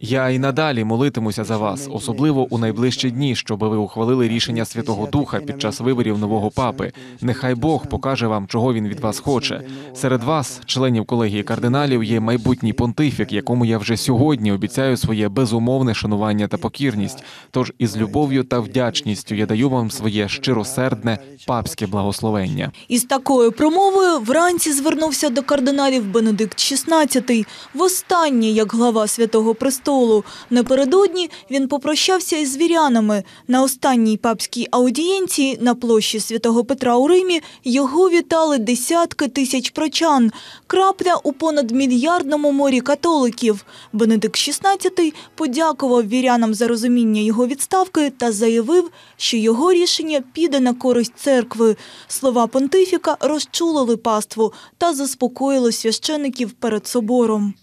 Я і надалі молитимуся за вас, особливо у найближчі дні, щоб ви ухвалили рішення Святого Духа під час виборів нового папи. Нехай Бог покаже вам, чого він від вас хоче. Серед вас, членів колегії кардиналів, є майбутній понтифік, якому я вже сьогодні обіцяю своє безумовне шанування та покірність. Тож із любов'ю та вдячністю я даю вам своє щиросердне папське благословення. Із такою промовою вранці звернувся до кардиналів Бенедикт XVI. Востаннє, як глава Святого Престолу. Напередодні він попрощався із вірянами. На останній папській аудієнції на площі Святого Петра у Римі його вітали десятки тисяч прочан. Крапля у понад мільярдному морі католиків. Бенедикт XVI подякував вірянам за розуміння його відставки та заявив, що його рішення піде на користь церкви. Слова понтифіка розчулили паству та заспокоїли священиків перед собором.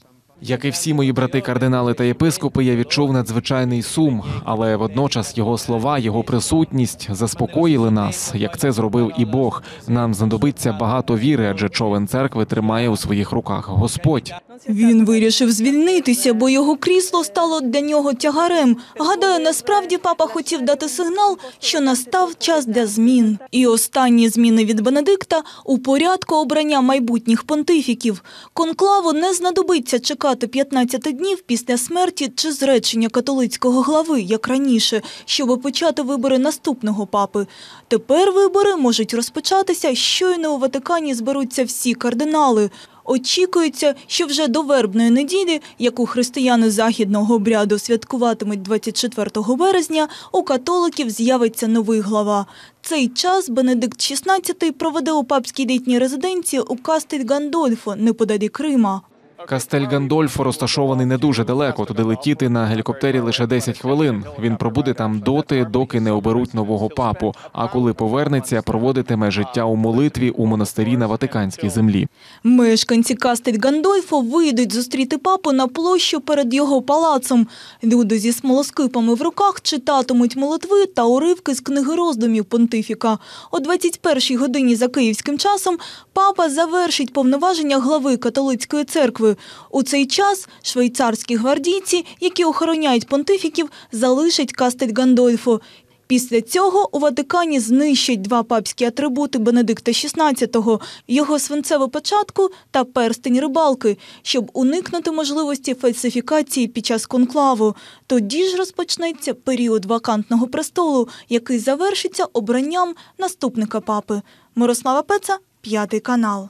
Як і всі мої брати кардинали та єпископи, я відчув надзвичайний сум, але водночас його слова, його присутність заспокоїли нас, як це зробив і Бог. Нам знадобиться багато віри, адже човен церкви тримає у своїх руках Господь. Він вирішив звільнитися, бо його крісло стало для нього тягарем. Гадаю, насправді папа хотів дати сигнал, що настав час для змін. І останні зміни від Бенедикта у порядку обрання майбутніх понтифіків. Конклаву не знадобиться чекати 15 днів після смерті чи зречення католицького глави, як раніше, щоб почати вибори наступного папи. Тепер вибори можуть розпочатися, щойно у Ватикані зберуться всі кардинали. Очікується, що вже до вербної неділі, яку християни західного обряду святкуватимуть 24 березня, у католиків з'явиться новий глава. Цей час Бенедикт XVI проведе у папській літній резиденції у Кастель Гандольфо, неподалік Рима. Кастель Гандольфо розташований не дуже далеко. Туди летіти на гелікоптері лише 10 хвилин. Він пробуде там доти, доки не оберуть нового папу. А коли повернеться, проводитиме життя у молитві у монастирі на Ватиканській землі. Мешканці Кастель Гандольфо вийдуть зустріти папу на площу перед його палацом. Люди зі смолоскипами в руках читатимуть молитви та уривки з книги роздумів понтифіка. О 21-й годині за київським часом папа завершить повноваження глави католицької церкви. У цей час швейцарські гвардійці, які охороняють понтифіків, залишать Кастель Гандольфо. Після цього у Ватикані знищать два папські атрибути Бенедикта XVI – його свинцеву початку та перстень рибалки, щоб уникнути можливості фальсифікації під час конклаву. Тоді ж розпочнеться період вакантного престолу, який завершиться обранням наступника папи. Мирослава Пеца, П'ятий канал.